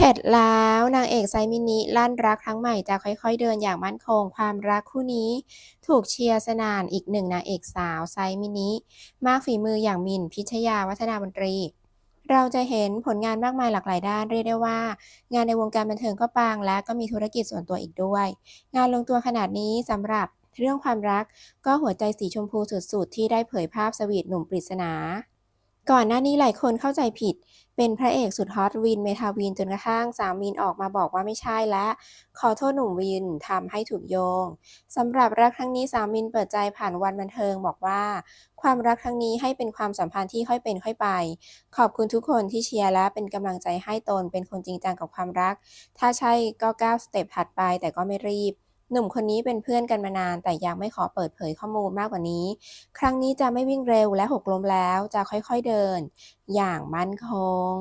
เผ็ดแล้วนางเอกไซมินิลั่นรักครั้งใหม่จะค่อยๆเดินอย่างมั่นคง ความรักคู่นี้ ถูกเชียร์สนานอีกหนึ่งนางเอกสาวไซมินิ มากฝีมืออย่างมินพิชยาวัฒนาบนตรี เราจะเห็นผลงานมากมายหลากหลายด้านเรียกได้ว่า งานในวงการบันเทิงก็ปังและก็มีธุรกิจส่วนตัวอีกด้วย งานลงตัวขนาดนี้สำหรับเรื่องความรักก็หัวใจสีชมพูสุดๆที่ได้เผยภาพสวีทหนุ่มปริศนา ก่อนหน้านี้หลายคนเข้าใจผิด เป็นพระเอกสุดฮอตวินเมทาวินจนกระทั่งสาวมินออกมาบอกว่าไม่ใช่และขอโทษหนุ่มวินทำให้ถูกโยงสำหรับรักครั้งนี้สาวมินเปิดใจผ่านวันบันเทิงบอกว่า ความรักครั้งนี้ให้เป็นความสัมพันธ์ที่ค่อยเป็นค่อยไป ขอบคุณทุกคนที่เชียร์และเป็นกำลังใจให้ตนเป็นคนจริงจังกับความรัก ถ้าใช่ก็ก้าวสเต็ปถัดไปแต่ก็ไม่รีบ หนุ่มคนนี้เป็นเพื่อนกันมานาน แต่ยังไม่ขอเปิดเผยข้อมูลมากกว่านี้ ครั้งนี้จะไม่วิ่งเร็วและหกล้มแล้วจะค่อยๆเดิน อย่างมั่นคง